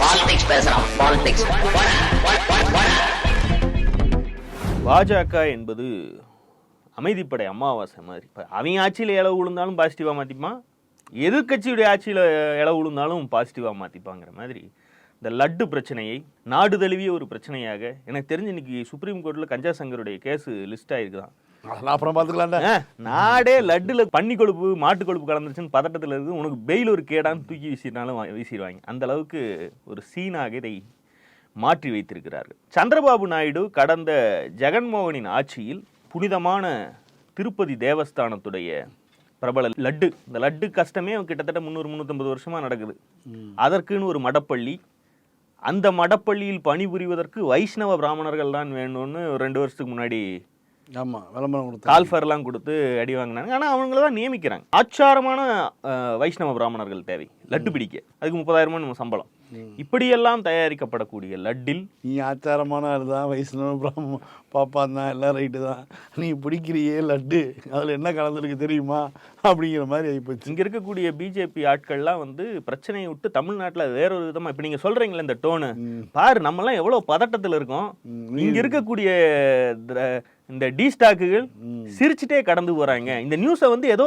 Politics பேசுறான் politics பாஜக என்பது அமைதிப்படை அமாவாசை மாதிரி. இப்போ அவங்க ஆட்சியில் இளவு விழுந்தாலும் பாசிட்டிவாக மாற்றிப்பான் எதிர்கட்சியுடைய ஆட்சியில் இளவு விழுந்தாலும் பாசிட்டிவாக மாற்றிப்பாங்கிற மாதிரி இந்த லட்டு பிரச்சனையை நாடு தழுவிய ஒரு பிரச்சனையாக எனக்கு தெரிஞ்சு இன்னைக்கு சுப்ரீம் கோர்ட்டில் கஞ்சா சங்கருடைய கேஸ் லிஸ்ட் ஆகிருக்குதான் அதெல்லாம் அப்புறம் பார்த்துக்கலாம்டா. நாடே லட்டுல பன்னி கொழுப்பு மாட்டு கொழுப்பு கலந்துருச்சுன்னு பதட்டத்தில் இருக்கு உனக்கு பெயில் ஒரு கேடான்னு தூக்கி வீசினாலும் வீசிடுவாங்க. அந்த அளவுக்கு ஒரு சீனாக இதை மாற்றி வைத்திருக்கிறார்கள். சந்திரபாபு நாயுடு கடந்த ஜெகன்மோகனின் ஆட்சியில் புனிதமான திருப்பதி தேவஸ்தானத்துடைய பிரபல லட்டு. இந்த லட்டு கஷ்டமே கிட்டத்தட்ட முந்நூறு முந்நூற்றம்பது வருஷமா நடக்குது. அதற்குன்னு ஒரு மடப்பள்ளி. அந்த மடப்பள்ளியில் பணிபுரிவதற்கு வைஷ்ணவ பிராமணர்கள் தான் வேணும்னு ஒரு ரெண்டு வருஷத்துக்கு முன்னாடி ஆமா விளம்பரம் கொடுத்தா. கால்ஃபர்லாம் கொடுத்து அடி வாங்கினாங்க. ஆனால் அவங்கள தான் நியமிக்கிறாங்க. ஆச்சாரமான வைஷ்ணவ பிராமணர்கள் தேவை. லட்டு பிடிக்க. அதுக்கு முப்பதாயிரமா நம்ம சம்பளம். இப்படியெல்லாம் தயாரிக்கப்படக்கூடிய லட்டில். நீ ஆச்சாரமான ஆள் தான் வைஷ்ணவ பிராம பாப்பான் தான் எல்லாம் ரைட்டு தான். நீ பிடிக்கிறியே லட்டு. அதில் என்ன கலந்துருக்கு தெரியுமா? அப்படிங்கிற மாதிரி ஆகிப்போச்சு இங்க இருக்கக்கூடிய பிஜேபி ஆட்கள்லாம் வந்து பிரச்சனையை விட்டு தமிழ்நாட்டுல வேற ஒரு விதமா இப்ப நீங்க சொல்றீங்களே இந்த டோனு பாரு நம்மலாம் எவ்வளவு பதட்டத்துல இருக்கோம். இங்க இருக்கக்கூடிய இந்த டி ஸ்டாக்குகள் சிரிச்சுட்டே கடந்து போறாங்க. இந்த நியூஸை வந்து ஏதோ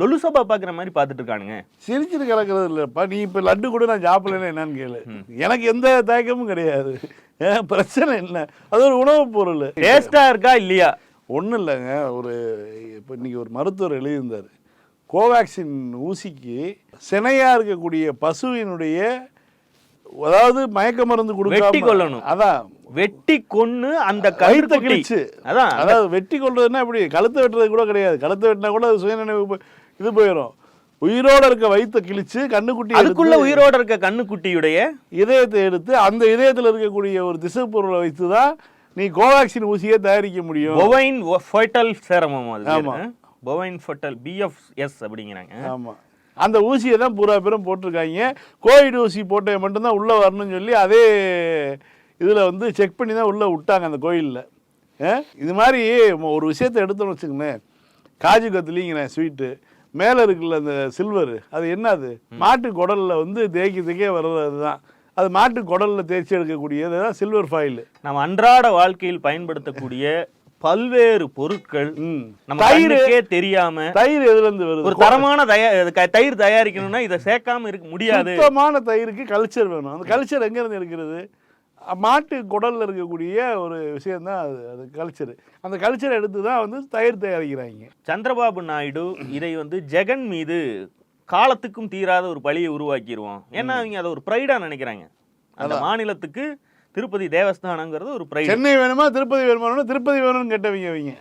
லொலுசபா பாக்குற மாதிரி பார்த்துட்டு இருக்கானுங்க. சிரிச்சிட்டு கிடக்கிறது இல்லைப்பா. நீ இப்போ லட்டு கூட நான் சாப்பிடலன்னு என்னன்னு கேளு. எனக்கு எந்த தயக்கமும் கிடையாது. பிரச்சனை என்ன அது ஒரு உணவுப் பொருள். டேஸ்டா இருக்கா இல்லையா? ஒன்றும் இல்லைங்க. ஒரு இப்போ இன்னைக்கு ஒரு மருத்துவர் எழுதியிருந்தார். கோவேக்சின் ஊசிக்கு சினையாக இருக்கக்கூடிய பசுவினுடைய அதாவது மயக்க மருந்து வெட்டி கொடுக்காம கொல்லணும். அதான். வெட்டி கொன்னு அந்த வயிற்ற கழுத்தை கிழிச்சு. அதான். அதாவது வெட்டி கொள்றதுன்னா எப்படி? கழுத்தை வெட்டுறது கூட கிடையாது. கழுத்தை வெட்டினா கூட அது சுயநினைவு இது போயிடும் உயிரோட இருக்க வயித்தை கிழிச்சு கண்ணுக்குட்டி அதுக்குள்ள உயிரோட இருக்க கண்ணுக்குட்டியுடைய இதயத்தை எடுத்து அந்த இதயத்தில் இருக்கக்கூடிய ஒரு திசை பொருளை வைத்து தான் நீ கோவேக்சின் ஊசியை தயாரிக்க முடியும். பொவைன் ஃபைட்டல் சேரமம் அது ஆமா. பொவைன் ஃபைட்டல் பிஎஃப்எஸ் அப்படிங்கிறாங்க. ஆமாம் அந்த ஊசியை தான் பூரா பேரும் போட்டிருக்காங்க. கோவிட் ஊசி போட்ட மட்டும்தான் உள்ளே வரணும்னு சொல்லி அதே இதில் வந்து செக் பண்ணி தான் உள்ளே விட்டாங்க அந்த கோயிலில். இது மாதிரி ஒரு விஷயத்தை எடுத்தோம்னு வச்சுக்கோங்களேன். காஜு கத்திலிங்கிறேன் ஸ்வீட்டு மேலே இருக்குல்ல அந்த சில்வர் அது என்னது மாட்டு குடலில் வந்து தேக்கி தேக்கே வர்றது தான் அது மாட்டு குடலில் தேய்ச்சி எடுக்கக்கூடியது தான் சில்வர் ஃபாயில் நம்ம அன்றாட வாழ்க்கையில் பயன்படுத்தக்கூடிய பல்வேறு பொருட்கள் நம்ம தயிர் கண்ணுக்கே தெரியாம தயிர் எதுலேருந்து வருது? ஒரு தரமான தயிர் தயாரிக்கணும்னா இதை சேர்க்காம இருக்க முடியாது. சுத்தமான தயிருக்கு கல்ச்சர் வேணும். அந்த கல்ச்சர் எங்கேருந்து இருக்கிறது அ, மாட்டு குடல்ல இருக்கக்கூடிய ஒரு விஷயம்தான் அது அது கல்ச்சர் அந்த கல்ச்சரை எடுத்து தான் வந்து தயிர் தயாரிக்கிறாங்க. சந்திரபாபு நாயுடு இதை வந்து ஜெகன் மீது காலத்துக்கும் தீராத ஒரு பழியை உருவாக்கிடுவோம் ஏன்னா அவங்க அதை ஒரு ப்ரைடா நினைக்கிறாங்க. அந்த மாநிலத்துக்கு திருப்பதி தேவஸ்தானங்கிறது ஒரு ப்ரைடு சென்னை வேணுமா திருப்பதி வேணுமா திருப்பதி வேணும்னு கேட்டவங்க அவங்க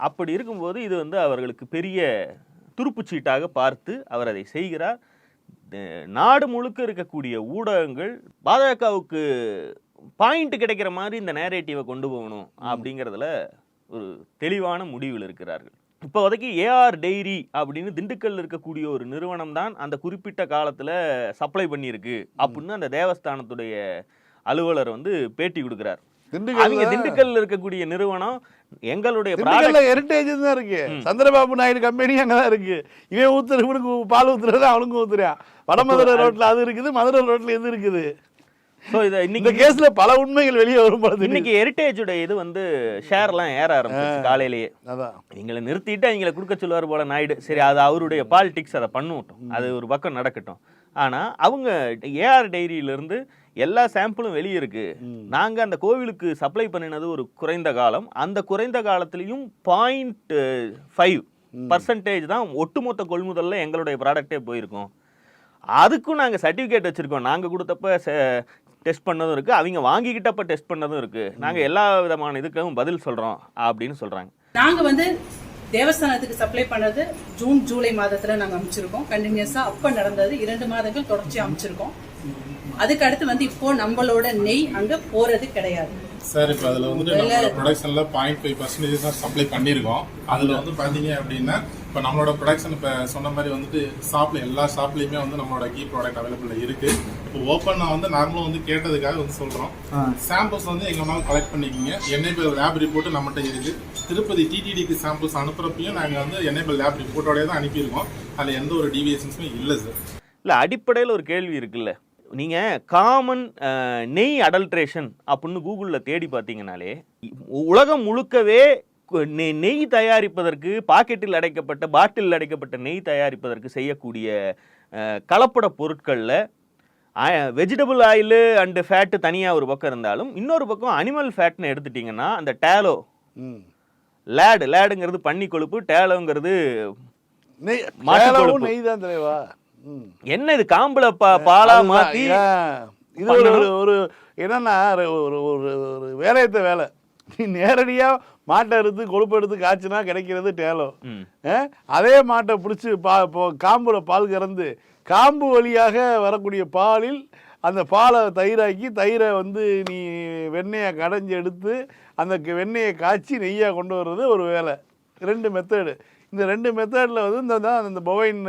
அப்படி இருக்கும்போது இது வந்து அவர்களுக்கு பெரிய துருப்புச்சீட்டாக பார்த்து அவர் அதை செய்கிறார். நாடு முழுக்க இருக்கக்கூடிய ஊடகங்கள் பாஜகவுக்கு பாயிண்ட் கிடைக்கிற மாதிரி இந்த நேரேட்டிவை கொண்டு போகணும் அப்படிங்கிறதுல ஒரு தெளிவான முடிவில் இருக்கிறார்கள். இப்போதைக்கு ஏஆர் டெய்ரி அப்படின்னு திண்டுக்கல்ல இருக்கக்கூடிய ஒரு நிறுவனம் தான் அந்த குறிப்பிட்ட காலத்துல சப்ளை பண்ணியிருக்கு. அப்படின்னு அந்த தேவஸ்தானத்துடைய அலுவலர் வந்து பேட்டி கொடுக்கிறார். அவங்க திண்டுக்கல்ல இருக்கக்கூடிய நிறுவனம் எங்களுடைய ஹெரிட்டேஜ் தான் இருக்கு. சந்திரபாபு நாயுடு கம்பெனி அங்கே தான் இருக்கு. இவன் ஊத்துற இவனுக்கு பால் ஊத்துறது அவனுக்கும் ஊத்துறான். வடமதுரை ரோட்ல அது இருக்குது மதுரை ரோட்ல இது இருக்குது. So இத இன்னைக்கு கேஸ்ல பல உண்மைகள் வெளியே வரும் பொழுது இன்னைக்கு ஹெரிட்டேஜோட இது வந்து ஷேர்லாம் ஏற ஆரம்பிச்சு காலையிலேயே. அதான். இவங்களை நிறுத்திட்டு அவங்கள கொடுக்க சொல்லுவார் போல நாயுடு. சரி அது அவருடைய பாலிடிக்ஸ் அதை பண்ணட்டும் அது ஒரு பக்கம் நடக்கட்டும். ஆனா அவங்க ஏஆர் டைரியிலிருந்து எல்லா சாம்பிளும் வெளியே இருக்கு. நாங்க அந்த கோவிலுக்கு சப்ளை பண்ணினது ஒரு குறைந்த காலம். அந்த குறைந்த காலத்திலையும் பாயிண்ட் ஃபைவ் பர்சன்டேஜ் தான் ஒட்டுமொத்த கொள்முதல்ல எங்களுடைய ப்ராடக்டே போயிருக்கும். அதுக்கும் நாங்க சர்டிஃபிகேட் வச்சிருக்கோம். நாங்க கொடுத்தப்ப டெஸ்ட் பண்ணதும் இருக்கு. அவங்க வாங்கிக்கிட்டப்ப டெஸ்ட் பண்ணதும் இருக்கு. நாங்க எல்லா விதமான இதுக்கும் பதில் சொல்றோம் அப்படின்னு சொல்றாங்க. நாங்க வந்து தேவஸ்தானத்துக்கு சப்ளை பண்ணது ஜூன் ஜூலை மாதத்துல நாங்க அமைச்சிருக்கோம். கண்டினியூஸா அப்ப நடந்தது இரண்டு மாதங்கள் தொடர்ச்சியா அமைச்சிருக்கோம். அதுக்கு அடுத்து வந்து இப்போ நம்மளோட நெய் அங்க போறது கிடையாது. சார் இப்போ அதில் வந்துட்டு நம்மளோட ப்ரொடக்ஷனில் பாயிண்ட் ஃபைவ் பர்சன்டேஜ் தான் சப்ளை பண்ணியிருக்கோம். அதில் வந்து பார்த்தீங்க அப்படின்னா இப்போ நம்மளோட ப்ரொடக்ஷன் இப்போ சொன்ன மாதிரி வந்துட்டு ஷாப்ல எல்லா ஷாப்லேயுமே வந்து நம்மளோட கீ ப்ராடக்ட் அவைலபிள் இருக்கு. இப்போ ஓப்பன் நான் வந்து நார்மலாக வந்து கேட்டதுக்காக வந்து சொல்கிறோம் சாம்பிள்ஸ் வந்து எங்கே வேணாலும் கலெக்ட் பண்ணிக்கிங்க. என்னேபிள் லேப் ரிப்போர்ட் நம்மகிட்ட இருக்கு. திருப்பதி டிடிடிக்கு சாம்பிள்ஸ் அனுப்புறப்பையும் நாங்கள் வந்து என்னேபிள் லேப் ரிப்போர்ட்டோடய தான் அனுப்பியிருக்கோம். அதில் எந்த ஒரு டீவியேஷன்ஸுமே இல்லை சார் இல்ல அடிப்படையில் ஒரு கேள்வி இருக்குல்ல. நீங்க காமன் நெய் அடல்ட்ரேஷன் அப்படின்னு கூகுள்ல தேடி பார்த்தீங்கனாலே உலகம் முழுக்கவே நெய் தயாரிப்பதற்கு பாக்கெட்டில் அடைக்கப்பட்ட பாட்டில் அடைக்கப்பட்ட நெய் தயாரிப்பதற்கு செய்யக்கூடிய கலப்பட பொருட்களில் வெஜிடபிள் ஆயிலு அண்டு ஃபேட்டு தனியாக ஒரு பக்கம் இருந்தாலும் இன்னொரு பக்கம் அனிமல் ஃபேட்னு எடுத்துட்டிங்கன்னா அந்த டேலோ ம். லேடு லேடுங்கிறது பன்னி கொழுப்பு டேலோங்கிறது நெய். நெய் தான் தலைவா. என்ன இது காம்புல பா பாலா. மாத்தி இது ஒரு ஒரு என்னன்னா ஒரு ஒரு ஒரு வேலையத்த வேலை. நீ நேரடியா மாட்டை எடுத்து கொழுப்பு எடுத்து காய்ச்சினா கிடைக்கிறது டேலம்? அதே மாட்டை பிடிச்சி பா காம்புல பால் கறந்து காம்பு வழியாக வரக்கூடிய பாலில் அந்த பாலை தயிராக்கி தயிரை வந்து நீ வெண்ணெயை கடைஞ்சி எடுத்து அந்த வெண்ணெயை காய்ச்சி நெய்யாக கொண்டு வர்றது ஒரு வேலை. ரெண்டு மெத்தடு இந்த ரெண்டு மெத்தடில் வந்து இந்த தான் அந்த பொவைன்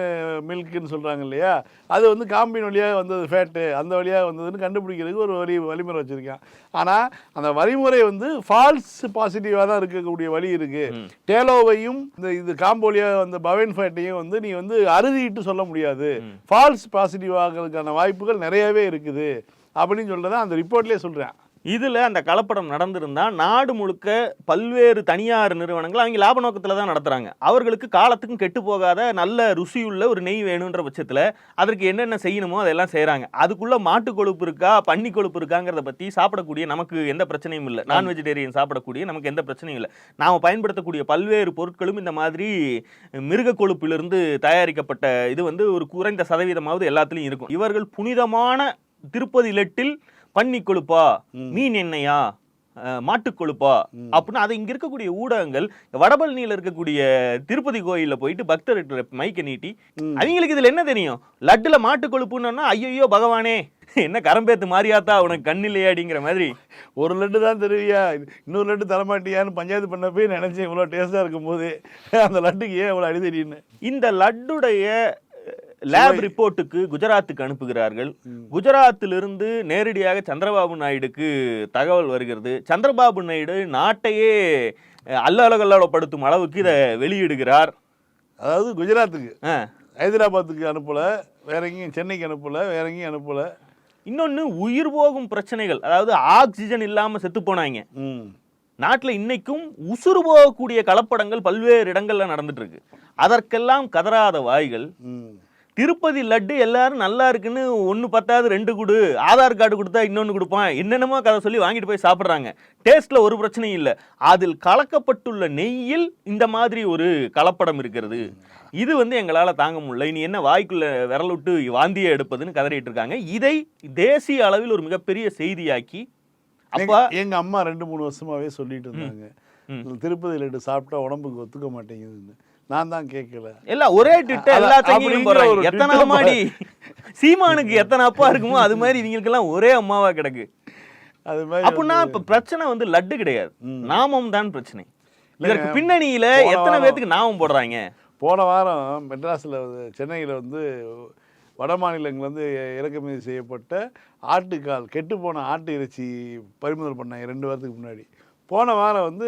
மில்க்குன்னு சொல்கிறாங்க இல்லையா அது வந்து காம்பின் வழியாக வந்தது ஃபேட்டு அந்த வழியாக வந்ததுன்னு கண்டுபிடிக்கிறதுக்கு ஒரு வழி வழிமுறை வச்சுருக்கான். ஆனால் அந்த வழிமுறை வந்து ஃபால்ஸ் பாசிட்டிவாக தான் இருக்கக்கூடிய வழி இருக்குது டேலோவையும் இந்த இது காம்பு வழியாக வந்த பவைன் ஃபேட்டையும் வந்து நீ வந்து அறுதிட்டு சொல்ல முடியாது. ஃபால்ஸ் பாசிட்டிவ் ஆகிறதுக்கான வாய்ப்புகள் நிறையவே இருக்குது. அப்படின்னு சொல்கிறத அந்த ரிப்போர்ட்லேயே சொல்கிறேன் இதுல அந்த கலப்படம் நடந்திருந்தா நாடு முழுக்க பல்வேறு தனியார் நிறுவனங்கள் அவங்க லாப நோக்கத்துல தான் நடத்துறாங்க. அவர்களுக்கு காலத்துக்கும் கெட்டு போகாத நல்ல ருசியுள்ள ஒரு நெய் வேணுன்ற பட்சத்துல அதற்கு என்னென்ன செய்யணுமோ அதெல்லாம் செய்றாங்க. அதுக்குள்ள மாட்டு கொழுப்பு இருக்கா பன்னி கொழுப்பு இருக்காங்கிறத பத்தி சாப்பிடக்கூடிய நமக்கு எந்த பிரச்சனையும் இல்லை. நான் வெஜிடேரியன் சாப்பிடக்கூடிய நமக்கு எந்த பிரச்சனையும் இல்லை. நாம பயன்படுத்தக்கூடிய பல்வேறு பொருட்களும் இந்த மாதிரி மிருக கொழுப்பிலிருந்து தயாரிக்கப்பட்ட இது வந்து ஒரு குறைந்த சதவீதமாவது எல்லாத்துலயும் இருக்கும். இவர்கள் புனிதமான திருப்பதி லெட்டில் பன்னி கொழுப்பா மீன் எண்ணெயா அஹ், மாட்டுக் கொழுப்பா அப்படின்னு அதை இங்க இருக்கக்கூடிய ஊடகங்கள் வடபழனியில இருக்கக்கூடிய திருப்பதி கோயில்ல போயிட்டு பக்தர்கிட்ட மைக்க நீட்டி அவங்களுக்கு இதுல என்ன தெரியும்? லட்டுல மாட்டு கொழுப்புன்னா ஐயோ பகவானே என்ன கரம்பேத்து மாறியாத்தா உனக்கு கண் இல்லையாடிங்கிற மாதிரி. ஒரு லட்டு தான் தருவியா? இன்னொரு லட்டு தரமாட்டியான்னு பஞ்சாயத்து பண்ண போய் நினச்சேன் இவ்வளோ டேஸ்ட்டாக இருக்கும்போது. அந்த லட்டுக்கு ஏன் இவ்வளோ அடிதடின்னு? இந்த லட்டுடைய லேப் ரிப்போர்ட்டுக்கு குஜராத்துக்கு அனுப்புகிறார்கள். குஜராத்திலிருந்து நேரடியாக சந்திரபாபு நாயுடுக்கு தகவல் வருகிறது. சந்திரபாபு நாயுடு நாட்டையே அஹ், அல்லலகல்லப்படுத்தும் அளவுக்கு இதை வெளியிடுகிறார். அதாவது குஜராத்துக்கு. ஹைதராபாத்துக்கு அனுப்பலை வேற எங்கேயும் சென்னைக்கு அனுப்பலை வேற எங்கேயும் அனுப்பலை. இன்னொன்னு உயிர் போகும் பிரச்சனைகள் அதாவது ஆக்சிஜன் இல்லாம செத்து போனாங்க. நாட்டில் இன்னைக்கும் உசுறு போகக்கூடிய கலப்படங்கள் பல்வேறு இடங்கள்ல நடந்துட்டு இருக்கு. அதற்கெல்லாம் கதறாத வாய்கள். திருப்பதி லட்டு எல்லாரும் நல்லா இருக்குன்னு ஒன்று பத்தாவது ரெண்டு கொடு. ஆதார் கார்டு கொடுத்தா இன்னொன்று கொடுப்பான். என்னென்னமோ கதை சொல்லி வாங்கிட்டு போய் சாப்பிட்றாங்க. டேஸ்ட்ல ஒரு பிரச்சனையும் இல்லை. அதில் கலக்கப்பட்டுள்ள நெய்யில் இந்த மாதிரி ஒரு கலப்படம் இருக்கிறது. இது வந்து எங்களால் தாங்க முடியல. இனி என்ன வாய்க்குள்ள விரல் விட்டு வாந்தியை எடுப்பதுன்னு கதறிட்டு இருக்காங்க. இதை தேசிய அளவில் ஒரு மிகப்பெரிய செய்தியாக்கி அப்பா எங்க- அம்மா ரெண்டு மூணு வருஷமாவே சொல்லிட்டு இருந்தாங்க. திருப்பதி லட்டு சாப்பிட்டா உடம்புக்கு ஒத்துக்க மாட்டேங்குதுன்னு. நான் தான் கேட்கல எல்லாம் ஒரே டிட்ட அத- எல்லா சங்கிலும் அப்படிங்கிற போடுறாங்க. ஒரு எத்தனை அம்மாடி? சீமானுக்கு எத்தனை அப்பா இருக்குமோ அது மாதிரி இவங்களுக்கெல்லாம் ஒரே அம்மாவா கிடக்கு. அது மாதிரி அப்படின்னா இப்ப பிரச்சனை வந்து லட்டு கிடையாது. நாமம் தான் பிரச்சனை. இதற்கு பின்னணியில போன எத்தனை பேத்துக்கு நாமம் போடுறாங்க? போன வாரம் மெட்ராஸில் சென்னையில் வந்து வட மாநிலங்கள்லேருந்து இறக்குமதி செய்யப்பட்ட ஆட்டுக்கால் கெட்டுப்போன ஆட்டு இறைச்சி பறிமுதல் பண்ணாங்க ரெண்டு வாரத்துக்கு முன்னாடி. போன வாரம் வந்து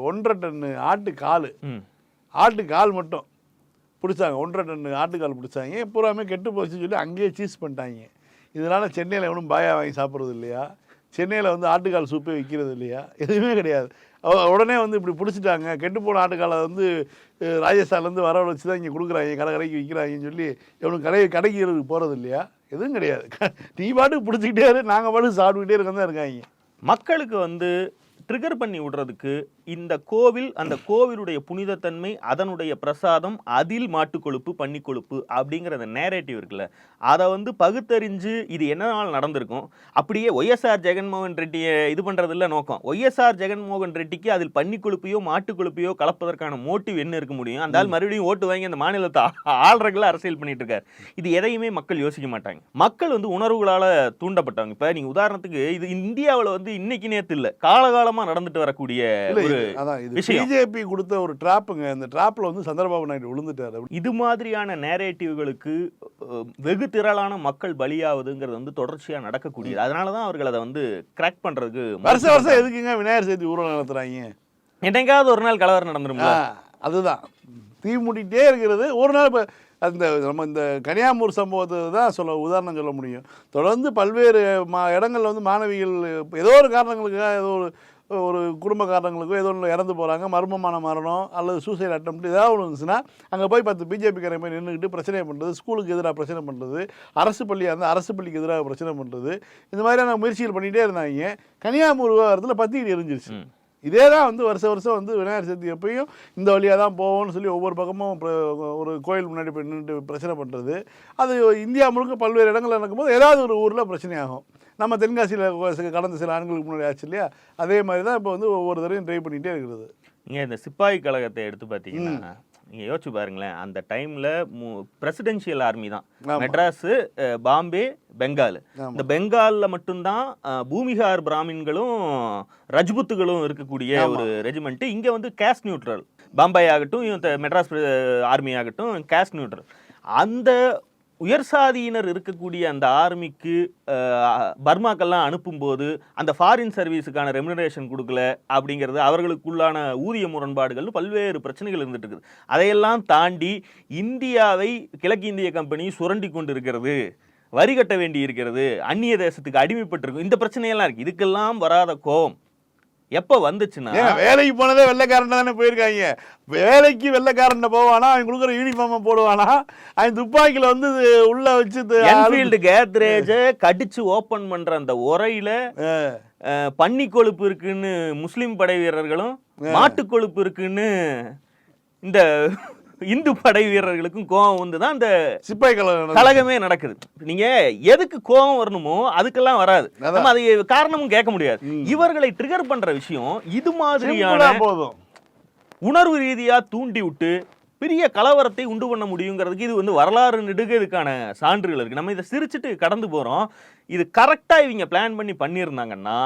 ஒன்றரை டன்னு ஆட்டு கால். ம். ஆட்டு கால் மட்டும் பிடிச்சாங்க. ஒன்றரை டன்னு ஆட்டுக்கால் பிடிச்சாங்க. பூராமே கெட்டு போச்சுன்னு சொல்லி அங்கேயே சீஸ் பண்ணிட்டாங்க. இதனால் சென்னையில் எவனும் பாயா வாங்கி சாப்பிட்றது இல்லையா? சென்னையில் வந்து ஆட்டுக்கால் சூப்பே விற்கிறது இல்லையா? எதுவுமே கிடையாது. உடனே வந்து இப்படி பிடிச்சிட்டாங்க. கெட்டு போன ஆட்டுக்காலை வந்து ராஜஸ்தான்லேருந்து வர வச்சு தான் இங்கே கொடுக்குறாங்க. கடை கடைக்கு விற்கிறாங்கன்னு சொல்லி இவனுக்கு கடை கடைக்கு போகிறது இல்லையா? எதுவும் கிடையாது. நீ பாட்டுக்கு பிடிச்சிக்கிட்டே இரு. நாங்கள் பாட்டுக்கு சாப்பிட்டுக்கிட்டே இருக்க தான் இருக்காங்க. மக்களுக்கு வந்து ட்ரிகர் பண்ணி விடுறதுக்கு இந்த கோவில் அந்த கோவிலுடைய புனிதத்தன்மை அதனுடைய பிரசாதம் அதில் மாட்டுக் கொழுப்பு பன்னி கொழுப்பு அப்படிங்கிற அந்த நேரேட்டிவ் இருக்குல்ல அதை வந்து பகுத்தறிஞ்சு இது என்னனால் நடந்திருக்கும்? அப்படியே ஒய்எஸ்ஆர் ஜெகன்மோகன் ரெட்டியை இது பண்றது இல்ல நோக்கம். ஒய்எஸ்ஆர் ஜெகன்மோகன் ரெட்டிக்கு அதில் பன்னி கொழுப்பையோ மாட்டு கொழுப்பையோ கலப்பதற்கான மோட்டிவ் என்ன இருக்க முடியும்? அந்த ஆள் மறுபடியும் ஓட்டு வாங்கி அந்த மாநிலத்தை ஆ- ஆள்றதுல அரசியல் பண்ணிட்டு இருக்காரு இது எதையுமே மக்கள் யோசிக்க மாட்டாங்க. மக்கள் வந்து உணர்வுகளால தூண்டப்பட்டவங்க. இப்ப நீங்க உதாரணத்துக்கு இது இந்தியாவுல வந்து இன்னைக்கு நேத்து இல்ல காலகாலமா நடந்துட்டு வரக்கூடிய ஒரு அதான் இது. விஷயம். பிஜேபி கொடுத்த ஒரு ட்ராப்புங்க இந்த ட்ராப்பில் வந்து சந்திரபாபு நாயுடு விழுந்துட்டார். இது மாதிரியான நேரேட்டிவ்களுக்கு வெகு திரளான மக்கள் பலியாவதுங்கிறது வந்து தொடர்ச்சியா நடக்கக்கூடியது. அதனாலதான் அவர்கள் அதை வந்து கிராக் பண்றதுக்கு வருஷம் வருஷம் எதுக்குங்க விநாயகர் சதுர்த்தி ஊர்வலம் நடத்துறாங்க? என்னைக்காவது ஒரு நாள் கலவரம் நடந்துரும்ல ஆ, அதுதான். தீ மூட்டிகிட்டே இருக்கிறது. ஒரு நாள் இப்போ அந்த நம்ம இந்த கன்னியாகுமரி சம்பவத்தை தான் சொல்ல உதாரணம் சொல்ல முடியும். தொடர்ந்து பல்வேறு மா இடங்களில் வந்து மாணவிகள் ஏதோ ஒரு காரணங்களுக்காக ஏதோ ஒரு ஒரு குடும்ப காரணங்களுக்கோ ஏதோ ஒன்று இறந்து போகிறாங்க மர்மமான மரணம் அல்லது சூசைட் அட்டம் ஏதாவது ஒன்று இருந்துச்சுன்னா அங்கே போய் பத்து பிஜேபிக்காரங்க போய் நின்றுக்கிட்டு பிரச்சனை பண்ணுறது ஸ்கூலுக்கு எதிராக பிரச்சனை பண்ணுறது அரசு பள்ளியாக இருந்தால் அரசு பள்ளிக்கு எதிராக பிரச்சனை பண்ணுறது இந்த மாதிரியான முயற்சிகள் பண்ணிகிட்டே இருந்தாங்க. கன்னியாகுமரி விவகாரத்தில் பத்திரிகை எரிஞ்சிருச்சு. இதே தான் வந்து வருஷ வருஷம் வந்து விநாயகர் சதுர்த்தி எப்பயும் இந்த வழியாக தான் போவோம்னு சொல்லி ஒவ்வொரு பக்கமும் ஒரு கோயில் முன்னாடி போய் நின்றுட்டு பிரச்சனை பண்ணுறது அது இந்தியா முழுக்க பல்வேறு இடங்களில் நடக்கும்போது ஏதாவது ஒரு ஊரில் பிரச்சனையாகும் நம்ம தென்காசியில் கடந்த சில ஆண்டுகளுக்கு முன்னாடி ஆச்சு இல்லையா? அதே மாதிரி தான் இப்போ வந்து ஒவ்வொரு தடவையும் ட்ரை பண்ணிகிட்டே இருக்கிறது நீங்க இந்த சிப்பாய் கழகத்தை எடுத்து பார்த்தீங்கன்னா நீங்க யோசிச்சு பாருங்களேன் அந்த டைம்ல பிரசிடென்ஷியல் ஆர்மி தான். மெட்ராஸ் பாம்பே பெங்கால். இந்த பெங்கால்ல மட்டும்தான் பூமிகார் பிராமின்களும் ரஜ்புத்துகளும் இருக்கக்கூடிய ஒரு ரெஜிமெண்ட் இங்க வந்து கேஸ்ட் நியூட்ரல் பாம்பே ஆகட்டும் மெட்ராஸ் ஆர்மி ஆகட்டும் கேஸ்ட் நியூட்ரல் அந்த உயர் சாதியினர் இருக்கக்கூடிய அந்த ஆர்மிக்கு பர்மாக்கெல்லாம் அனுப்பும்போது அந்த ஃபாரின் சர்வீஸுக்கான ரெமுனரேஷன் கொடுக்கல அப்படிங்கிறது அவர்களுக்குள்ளான ஊதிய முரண்பாடுகள் பல்வேறு பிரச்சனைகள் இருந்துட்டு இருக்குது. அதையெல்லாம் தாண்டி இந்தியாவை கிழக்கிந்திய கம்பெனி சுரண்டி கொண்டு இருக்கிறது வரி கட்ட வேண்டி இருக்கிறது அந்நிய தேசத்துக்கு அடிமைப்பட்டிருக்கும். இந்த பிரச்சனையெல்லாம் இருக்குது இதுக்கெல்லாம் வராத கோபம். எப்போ வந்துச்சுன்னா வேலைக்கு போனதே வெள்ளைக்காரன் தானே போயிருக்காங்க. வேலைக்கு வெள்ளைக்காரன் போவானா அவன் கொடுக்குற யூனிஃபார்மை போடுவானா அவன் துப்பாக்கியில் வந்து உள்ள வச்சு என்ஃபீல்டு கேத்ரேஜ கடிச்சு ஓபன் பண்ற அந்த உரையில பன்னி கொழுப்பு இருக்குன்னு முஸ்லிம் படை வீரர்களும் மாட்டு கொழுப்பு இருக்குன்னு இந்த இந்து படை வீரர்களுக்கும் கோபம் வந்து தான் அந்த சிப்பாய் கலகம் கலகமே நடக்குது. நீங்க எதுக்கு கோபம் வரணுமோ அதுக்கெல்லாம் வராது. நம்ம அது காரணமும் கேட்க முடியாது. இவர்களை ட்ரிகர் பண்ற விஷயம் இது மாதிரியான போதும். உணர்வு ரீதியா தூண்டி விட்டு பெரிய கலவரத்தை உண்டு பண்ண முடியுங்கிறதுக்கு இது வந்து வரலாறு நெடுக இதுக்கான சான்றுகள் இருக்கு. நம்ம இதை சிரிச்சுட்டு கடந்து போறோம். இது கரெக்டா இவங்க பிளான் பண்ணி பண்ணியிருந்தாங்கன்னா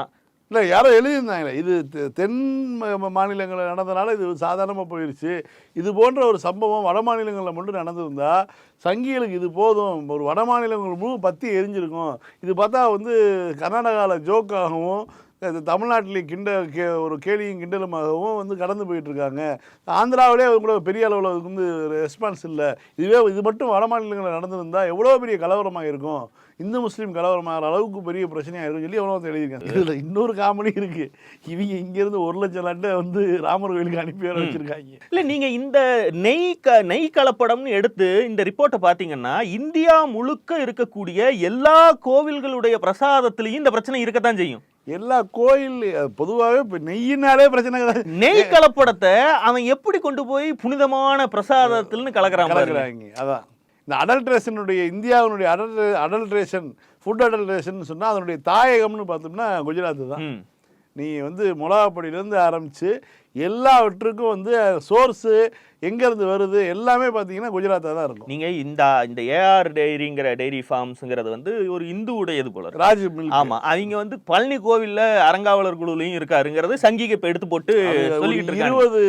இல்லை யாரோ எழுதியிருந்தாங்களே. இது தெ- தென் மாநிலங்களில் நடந்தனால இது சாதாரணமாக போயிடுச்சு இது போன்ற ஒரு சம்பவம் வட மாநிலங்களில் மட்டும் நடந்திருந்தால் சங்கிகளுக்கு இது போதும். ஒரு வட மாநிலங்கள் முழு பற்றி எரிஞ்சிருக்கும். இது பார்த்தா வந்து கர்நாடகாவில் ஜோக்காகவும் இது தமிழ்நாட்டிலே கிண்ட கே ஒரு கேலியும் கிண்டலுமாகவும் வந்து கடந்து போயிட்டுருக்காங்க. ஆந்திராவிலே அது கூட பெரிய அளவில் அதுக்கு வந்து ரெஸ்பான்ஸ் இல்லை. இதுவே இது மட்டும் வட மாநிலங்களில் நடந்திருந்தால் எவ்வளோ பெரிய கலவரமாக இருக்கும் இந்து முஸ்லீம் கலவரமாகிற அளவுக்கு பெரிய பிரச்சனையாக இருக்குன்னு சொல்லி எவ்வளோ எழுதியிருக்காங்க இதில் இன்னொரு காமெடி இருக்குது இவங்க இங்கேருந்து ஒரு லட்சம் லட்டை வந்து ராமர் கோயிலுக்கு அனுப்பி வர வச்சுருக்காங்க. இல்ல நீங்க இந்த நெய் க நெய் கலப்படம்னு எடுத்து இந்த ரிப்போர்ட்டை பாத்தீங்கன்னா இந்தியா முழுக்க இருக்கக்கூடிய எல்லா கோவில்களுடைய பிரசாதத்திலையும் இந்த பிரச்சனை இருக்கத்தான் செய்யும். எல்லா கோயில் பொதுவாகவே இப்போ நெய்யினாலே பிரச்சனை. நெய் கலப்படத்தை அவன் எப்படி கொண்டு போய் புனிதமான பிரசாதத்தில்னு கலக்குறான் கலக்குறாங்க. அதான். இந்த அடல்ட்ரேஷனுடைய இந்தியாவினுடைய அடல் அடல்ட்ரேஷன் ஃபுட் அடல்ட்ரேஷன் சொன்னால் அதனுடைய தாயகம்னு பார்த்தோம்னா குஜராத் தான். நீ வந்து மிளகாப்பொடியிலேருந்து ஆரம்பித்து எல்லாவற்றுக்கும் வந்து சோர்ஸு எங்கேருந்து வருது எல்லாமே பார்த்தீங்கன்னா குஜராத்தாக தான் இருக்கும். நீங்க இந்த இந்த ஏஆர் டைரிங்கிற டைரி ஃபார்ம்ஸ்ங்கிறது வந்து ஒரு இந்துவுடையது போல இருக்கு. ராஜ் மில்க். ஆமா அவங்க வந்து பழனி கோவில்ல அறங்காவலர் குழுலையும் இருக்காருங்கிறது சங்கிக இப்ப எடுத்து போட்டு சொல்லிக்கிட்டு இருபது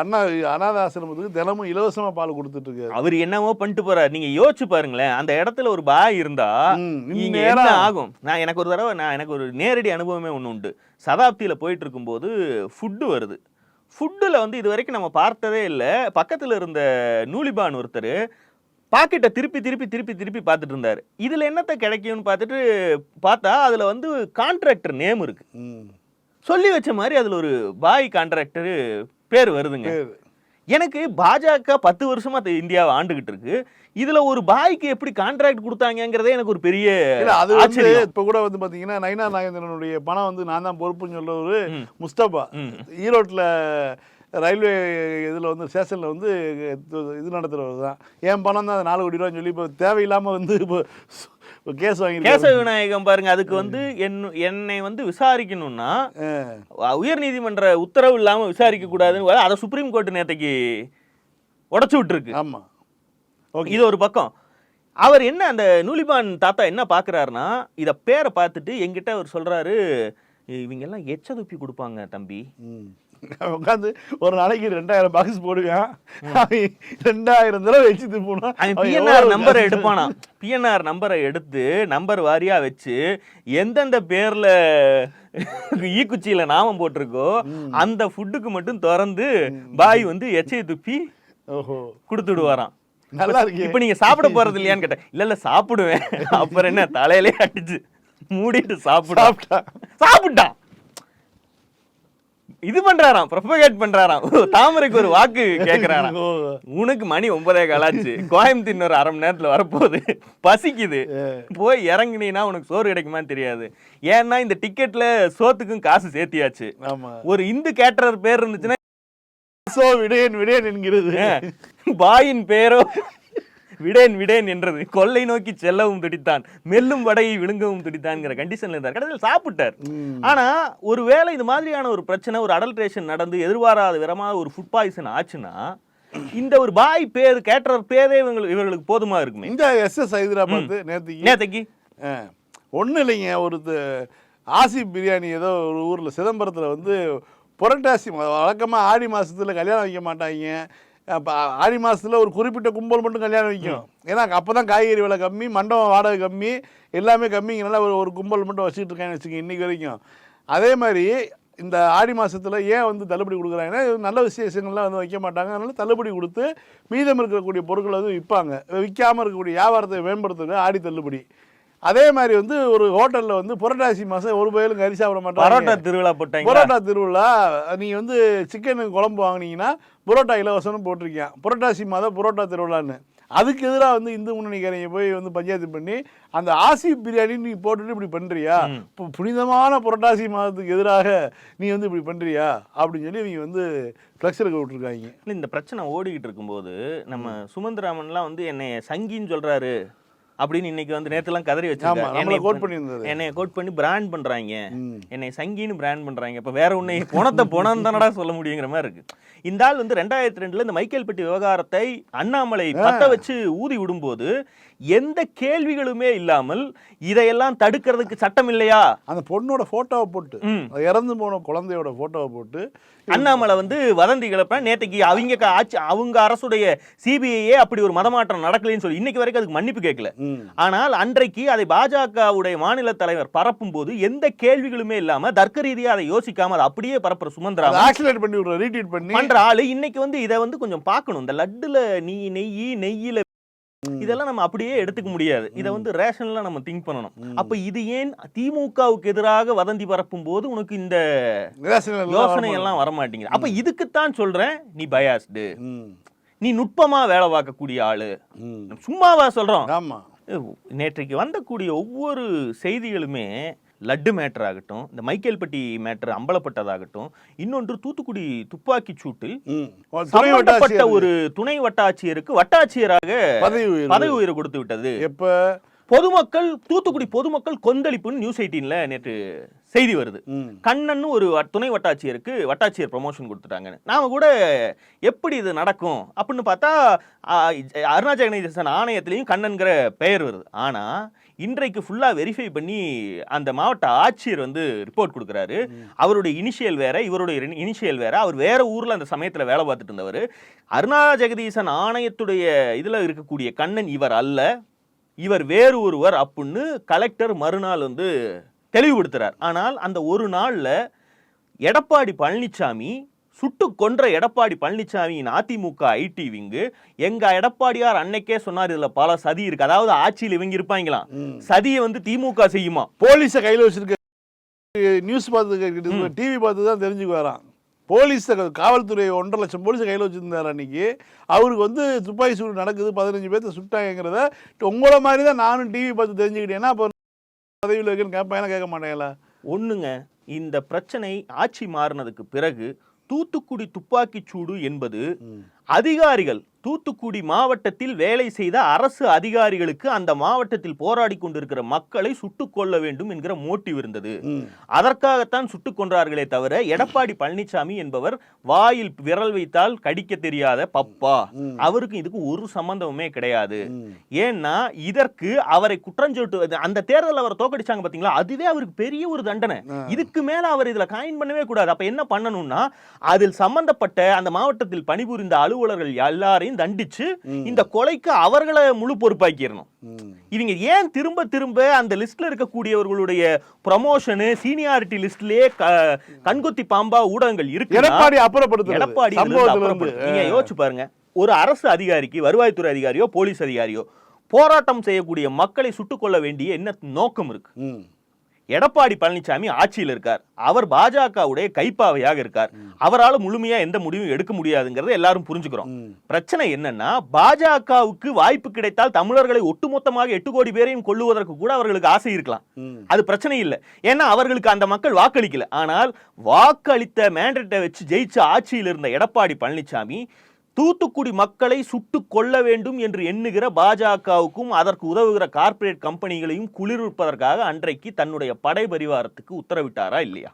அண்ணா அனாத ஆசிரமத்துக்கு தினமும் இலவசமா பால் கொடுத்துட்டு இருக்காரு. அவர் என்னவோ பண்ணிட்டு போறாரு. நீங்க யோசிச்சு பாருங்களேன் அந்த இடத்துல ஒரு பாய் இருந்தா இந்நேரம். என்ன ஆகும்? நான் எனக்கு ஒரு தடவை நான் எனக்கு ஒரு நேரடி அனுபவமே ஒன்று உண்டு. சதாப்தியில போயிட்டு இருக்கும்போது ஃபுட்டு வருது. ஃபுட்டில் வந்து இது வரைக்கும் நம்ம பார்த்ததே இல்லை பக்கத்தில் இருந்த நூலிபான் ஒருத்தர் பாக்கெட்டை திருப்பி திருப்பி திருப்பி திருப்பி பார்த்துட்டு இருந்தார் இதில் என்னத்தை கிடைக்கும்னு பார்த்துட்டு பார்த்தா அதில் வந்து கான்ட்ராக்டர் நேம் இருக்கு ம். சொல்லி வச்ச மாதிரி அதில் ஒரு பாய் கான்ட்ராக்டர் பேர் வருதுங்க. எனக்கு பாஜக பத்து வருஷமா இந்தியாவை ஆண்டுகிட்டு இருக்கு இதுல ஒரு பாய்க்கு எப்படி கான்ட்ராக்ட் கொடுத்தாங்கங்கிறதே எனக்கு ஒரு பெரிய அது வந்து. இப்ப கூட வந்து பாத்தீங்கன்னா நயினா நாகேந்திரனுடைய பணம் வந்து நான் தான் பொறுப்புன்னு சொல்லவர் ம். முஸ்தபா ம். ஈரோட்ல ரயில்வே இதில் வந்து ஸ்டேஷனில் வந்து இது நடத்துகிறவர் தான் என் பணம் தான் அது நாலு கோடி ரூபான்னு சொல்லி இப்போ தேவையில்லாமல் வந்து இப்போ கேசவ விநாயகம் பாருங்க அதுக்கு வந்து என் என்னை வந்து விசாரிக்கணும்னா உயர் நீதிமன்ற உத்தரவு இல்லாம விசாரிக்க கூடாதுன்னு அதை சுப்ரீம் கோர்ட் நேத்தைக்கு உடைச்சு விட்டுருக்கு. ஓகே. இது ஒரு பக்கம். அவர் என்ன அந்த நூலிபான் தாத்தா என்ன பார்க்கறாருன்னா இத பேரை பார்த்துட்டு என்கிட்ட அவர் சொல்றாரு இவங்க எல்லாம் எச்ச துப்பி கொடுப்பாங்க தம்பி. உட்காந்து ஒரு நாளைக்கு ரெண்டாயிரம் பாக்ஸ் போடுவேன். ரெண்டாயிரம் தடவை வச்சு போனான் பிஎன்ஆர் நம்பரை எடுப்பானா? பிஎன்ஆர் நம்பரை எடுத்து நம்பர் வாரியா வச்சு எந்தெந்த பேர்ல ஈக்குச்சியில நாமம் போட்டிருக்கோ அந்த ஃபுட்டுக்கு மட்டும் திறந்து பாய் வந்து எச்சை துப்பி ஓஹோ. கொடுத்துடுவாராம். நல்லா இருக்கு. இப்ப நீங்க சாப்பிட போறது இல்லையான்னு கேட்டேன். இல்ல இல்ல சாப்பிடுவேன். அப்புறம் என்ன தலையிலே அடிச்சு மூடிட்டு சாப்பிட சாப்பிட்டான். சாப்பிட்டான் இது பண்றாராம் ப்ரொபகேட் பண்றாராம். தாமரைக்கு ஒரு வாக்கு கேக்குறாராம். ஓ. உனக்கு மணி ஒன்பதே காலாச்சு கோயம்புத்தூர் இன்னொரு அரை மணி நேரத்துல வரப்போகுது. பசிக்குது. போய் இறங்குனீன்னா உனக்கு சோறு கிடைக்குமான்னு தெரியாது. ஏன்னா இந்த டிக்கெட்ல சோத்துக்கும் காசு சேர்த்தியாச்சு. ஒரு இந்து கேட்டரர் பேர் இருந்துச்சுன்னா சோ விடேன் விடேன் என்கிறது. பாயின் பேரோ விடேன் விடேன் என்றது. கொள்ளை நோக்கி செல்லவும் துடித்தான். மெல்லும் வடையை விழுங்கவும் துடித்தான்ங்கிற கண்டிஷன்ல இருந்தார். கடைசியில் சாப்பிட்டார். ஆனா ஒருவேளை இது மாதிரியான ஒரு பிரச்சனை ஒரு அடல்ட்ரேஷன் நடந்து எதிர்பாராத விதமாக ஒரு ஃபுட் பாய்சன் ஆச்சுன்னா இந்த ஒரு பாய் பேர் கேட்டரர் பேரே இவங்களுக்கு இவர்களுக்கு போதுமா இருக்குமே? இந்த எஸ் எஸ் ஹைதராபாத் நேற்றுக்கு நேத்தைக்கு. ஒன்றும் இல்லைங்க. ஒரு ஆசிப் பிரியாணி ஏதோ ஒரு ஊரில் சிதம்பரத்தில் வந்து புரட்டாசி வழக்கமாக ஆடி மாதத்தில் கல்யாணம் வைக்க மாட்டாங்க. ஆடி மாதத்தில் ஒரு குறிப்பிட்ட கும்பல் மட்டும் கல்யாணம் வைக்கும். ஏன்னா அப்போ தான் காய்கறி விலை கம்மி மண்டபம் வாடகை கம்மி எல்லாமே கம்மிங்கனால ஒரு ஒரு கும்பல் மட்டும் வச்சுட்டு இருக்காங்கன்னு வச்சுக்கோங்க இன்றைக்கி வரைக்கும். அதே மாதிரி இந்த ஆடி மாதத்தில் ஏன் வந்து தள்ளுபடி கொடுக்குறாங்கன்னா நல்ல விசேஷங்கள்லாம் வந்து வைக்க மாட்டாங்க. அதனால தள்ளுபடி கொடுத்து மீதம் இருக்கக்கூடிய பொருட்களை வந்து விற்பாங்க. விற்காமல் இருக்கக்கூடிய வியாபாரத்தை மேம்படுத்துறது ஆடி தள்ளுபடி. அதே மாதிரி வந்து ஒரு ஹோட்டலில் வந்து புரட்டாசி மாதம் ஒரு பயிலும் கறி சாப்பிட பரோட்டா மாட்டாங்க திருவிழா போட்டாங்க புரோட்டா திருவிழா. நீங்கள் வந்து சிக்கன் குழம்பு வாங்குனீங்கன்னா புரோட்டா இலவசம்னு போட்டிருக்கேன். புரட்டாசி மாதம் புரோட்டா திருவிழான்னு. அதுக்கு எதிராக வந்து இந்து முன்னணிக்காரங்க போய் வந்து பஞ்சாயத்து பண்ணி அந்த ஆசி பிரியாணி நீ போட்டுட்டு இப்படி பண்ணுறியா இப்போ புனிதமான புரட்டாசி மாதத்துக்கு எதிராக நீ வந்து இப்படி பண்ணுறியா அப்படின்னு சொல்லி இவங்க வந்து ஃப்ளெக்ஸில் விட்டுருக்காங்க. இல்ல, இந்த பிரச்சனை ஓடிக்கிட்டு இருக்கும்போது நம்ம சுமந்திராமன்லாம் வந்து என்னை சங்கின்னு சொல்றாரு. அப்படின்னு இன்னைக்கு வந்து நேத்துலாம் கதறி வச்சிருக்காங்க நம்மள quote பண்ணியிருந்தது. என்னை கோட் பண்ணி பிராண்ட் பண்றாங்க. என்னை சங்கின்னு பிராண்ட் பண்றாங்க. இப்ப வேற ஒண்ணு பணத்தை பணம் தானடா சொல்ல முடியுங்கிற மாதிரி இருக்கு. இந்த ஆள் வந்து ரெண்டாயிரத்தி ரெண்டுல இந்த மைக்கேல்பட்டி விவகாரத்தை அண்ணாமலை பத்த வச்சு ஊதி விடும்போது எந்த கேள்விகளுமே இல்லாமல் இதையெல்லாம் தடுக்கிறதுக்கு சட்டம் இல்லையா? அந்த பொண்ணோட ஃபோட்டோவை போட்டு. இறந்து போன குழந்தையோட ஃபோட்டோவை போட்டு அண்ணாமலை வந்து வதந்தி கிளப்ப நேத்தைக்கு அவங்க ஆட்சி அவங்க அரசுடைய சிபிஐயே அப்படி ஒரு மதமாற்றம் நடக்கலைன்னு சொல்லி இன்னைக்கு வரைக்கும் அதுக்கு மன்னிப்பு கேட்கல. ஆனால் அன்றைக்கு அதை பாஜகவுடைய மாநில தலைவர் பரப்பும் போது எந்த கேள்விகளுமே இல்லாம தர்க்க ரீதியா அதை யோசிக்காம அதை அப்படியே பரப்புற சுமந்திரா ஆக்சிலேட் பண்ணி விடுற ரீட்வீட் பண்ணி. பண்ற. ஆளு இன்னைக்கு வந்து இதை வந்து கொஞ்சம் பார்க்கணும். இந்த லட்டுல நீ நெய் நெய்யில இதெல்லாம் நம்ம அப்படியே எடுத்துக்க முடியாது. இதை வந்து ரேஷன்ல நம்ம திங்க் பண்ணணும். அப்ப இது ஏன் திமுகவுக்கு எதிராக வதந்தி பரப்பும் போது உனக்கு இந்த யோசனை. எல்லாம் வரமாட்டேங்குது. அப்ப இதுக்குத்தான் சொல்றேன் நீ பயாஸ்டு. நீ நுட்பமா வேலை பார்க்கக்கூடிய ஆளு. சும்மாவா சொல்றோம். நேற்றைக்கு வந்தக்கூடிய ஒவ்வொரு செய்திகளுமே லட்டு மேட்டர் ஆகட்டும் இந்த மைக்கேல்பட்டி மேட்டர் அம்பலப்பட்டதாகட்டும் இன்னொன்று தூத்துக்குடி துப்பாக்கிச் சூட்டில் சம்பந்தப்பட்ட ஒரு துணை வட்டாட்சியருக்கு வட்டாட்சியராக பதவி உயர்வு. பதவி உயர்வு கொடுத்து விட்டது. எப்ப? பொதுமக்கள் தூத்துக்குடி பொதுமக்கள் கொந்தளிப்புன்னு நியூஸ் எயிட்டீன்ல நேற்று செய்தி வருது. கண்ணன் ஒரு துணை வட்டாட்சியருக்கு வட்டாட்சியர் ப்ரமோஷன் கொடுத்துட்டாங்கன்னு. நாம கூட எப்படி இது நடக்கும் அப்படின்னு பார்த்தா அருணா ஜெகதீசன் ஆணையத்திலையும் கண்ணன்கிற பெயர் வருது. ஆனா இன்றைக்கு ஃபுல்லா வெரிஃபை பண்ணி அந்த மாவட்ட ஆட்சியர் வந்து ரிப்போர்ட் கொடுக்குறாரு. அவருடைய இனிஷியல் வேற இவருடைய இனிஷியல் வேற அவர் வேற ஊர்ல அந்த சமயத்துல வேலை பார்த்துட்டு இருந்தவர். அருணா ஜெகதீசன் ஆணையத்துடைய இதுல இருக்கக்கூடிய கண்ணன் இவர் அல்ல. இவர் வேறு ஒருவர் அப்படின்னு கலெக்டர் மறுநாள் வந்து தெளிவுபடுத்துறார். ஆனால் அந்த ஒரு நாள்ல எடப்பாடி பழனிசாமி சுட்டு கொன்ற எடப்பாடி பழனிசாமியின் அதிமுக ஐடி விங்கு எங்க எடப்பாடியார் அன்னைக்கே சொன்னார் இதுல பல சதி இருக்கு. அதாவது ஆட்சியில் இவங்க இருப்பாங்களாம் சதியை வந்து திமுக செய்யுமா? போலீஸை கையில் வச்சிருக்க நியூஸ் பார்த்து டிவி பார்த்து தான் தெரிஞ்சுக்கு வரான் போலீஸ் காவல்துறை ஒன்றரை லட்சம் போலீஸ் கையில் வச்சிருந்தாரு அன்னைக்கு. அவருக்கு வந்து துப்பாக்கி சூடு நடக்குது பதினஞ்சு பேர்த்த சுட்டாங்கிறத உங்களை மாதிரி தான் நானும் டிவி பார்த்து தெரிஞ்சுக்கிட்டேன்னா அப்போ பதவியில் இருக்குன்னு கேட்க மாட்டேங்களா? ஒண்ணுங்க இந்த பிரச்சனை ஆட்சி மாறினதுக்கு பிறகு தூத்துக்குடி துப்பாக்கிச் சூடு என்பது அதிகாரிகள் தூத்துக்குடி மாவட்டத்தில் வேலை செய்த அரசு அதிகாரிகளுக்கு அந்த மாவட்டத்தில் போராடி கொண்டிருக்கிற மக்களை சுட்டுக் கொள்ள வேண்டும் என்கிற மோட்டிவ் இருந்தது. அதற்காகத்தான் சுட்டுக் கொன்றார்களே தவிர எடப்பாடி பழனிசாமி என்பவர் வாயில் விரல் வைத்தால் கடிக்க தெரியாத பப்பா. அவருக்கு இதுக்கு ஒரு சம்பந்தமுமே கிடையாது. ஏன்னா இதற்கு அவரை குற்றஞ்சொட்டு அந்த தேர்தல் அவரை தோக்கடிச்சாங்க பாத்தீங்களா? அதுவே அவருக்கு பெரிய ஒரு தண்டனை. இதுக்கு மேல அவர் இதுல காயின் பண்ணவே கூடாது. அப்ப என்ன பண்ணணும்னா அதில் சம்பந்தப்பட்ட அந்த மாவட்டத்தில் பணிபுரிந்த அலுவலர்கள் எல்லாரையும் தண்டிச்சு இந்த கொலைக்கு அவர்களை முழு பொறுப்பாக்கிடணும். இவங்க ஏன் திரும்ப திரும்ப அந்த லிஸ்ட்ல இருக்கக்கூடியவர்களுடைய ப்ரமோஷனு சீனியாரிட்டி லிஸ்ட்லயே கண்கொத்தி பாம்பா ஊடகங்கள் இருக்கு எடப்பாடி அப்புறப்படுத்துறது. எடப்பாடி அப்புறப்படுத்து. நீங்க யோசிச்சு பாருங்க. ஒரு அரசு அதிகாரிக்கு வருவாய்த்துறை அதிகாரியோ போலீஸ் அதிகாரியோ போராட்டம் செய்யக்கூடிய மக்களை சுட்டுக் கொள்ள வேண்டிய என்ன நோக்கம் இருக்கு? எடப்பாடி பழனிசாமி ஆட்சியில் இருக்கார். அவர் பாஜகவுடைய கைப்பாவையாக இருக்கார். அவரால் முழுமையா எந்த முடிவும் எடுக்க முடியாதுங்கிறத எல்லாரும் புரிஞ்சுக்கிறோம். பிரச்சனை என்னன்னா பாஜகவுக்கு வாய்ப்பு கிடைத்தால் தமிழர்களை ஒட்டுமொத்தமாக எட்டு கோடி பேரையும் கொள்ளுவதற்கு கூட அவர்களுக்கு ஆசை இருக்கலாம். அது பிரச்சனை இல்லை. ஏன்னா அவர்களுக்கு அந்த மக்கள் வாக்களிக்கல. ஆனால் வாக்களித்த மேண்டேட்டை வச்சு ஜெயிச்ச ஆட்சியில் இருந்த எடப்பாடி பழனிசாமி தூத்துக்குடி மக்களை சுட்டு கொள்ள வேண்டும் என்று எண்ணுகிற பாஜகவுக்கும் அதற்கு உதவுகிற கார்ப்பரேட் கம்பெனிகளையும் குளிர்விப்பதற்காக அன்றைக்கு தன்னுடைய படை பரிவாரத்துக்கு உத்தரவிட்டாரா இல்லையா?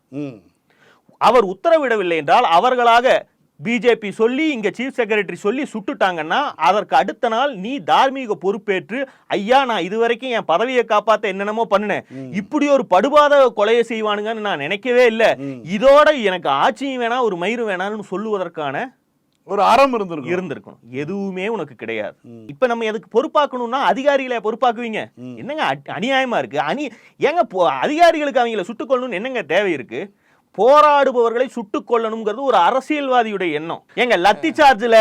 அவர் உத்தரவிடவில்லை என்றால் அவர்களாக பிஜேபி சொல்லி இங்க சீஃப் செக்ரட்டரி சொல்லி சுட்டுட்டாங்கன்னா அதற்கு அடுத்த நாள் நீ தார்மீக பொறுப்பேற்று ஐயா நான் இதுவரைக்கும் என் பதவியை காப்பாத்த என்னென்னமோ பண்ணினேன். இப்படி ஒரு படுபாத கொலையை செய்வானுங்கன்னு நான் நினைக்கவே இல்லை. இதோட எனக்கு ஆட்சியும் வேணாம் ஒரு மயிரும் வேணாம்னு சொல்லுவதற்கான ஒரு அறம் இருந்திருக்கும் இருந்திருக்கணும். எதுவுமே உனக்கு கிடையாது. இப்ப நம்ம எதுக்கு பொறுப்பாக்கணும்னா அதிகாரிகளை பொறுப்பாக்குவீங்க. என்னங்க அநியாயமா இருக்கு? அணி ஏங்க அதிகாரிகளுக்கு அவங்கள சுட்டுக் கொள்ளணும்னு என்னங்க தேவை இருக்கு? போராடுபவர்களை சுட்டுக் கொள்ளணுங்கிறது ஒரு அரசியல்வாதியுடைய எண்ணம். ஏங்க லத்தி சார்ஜ்ல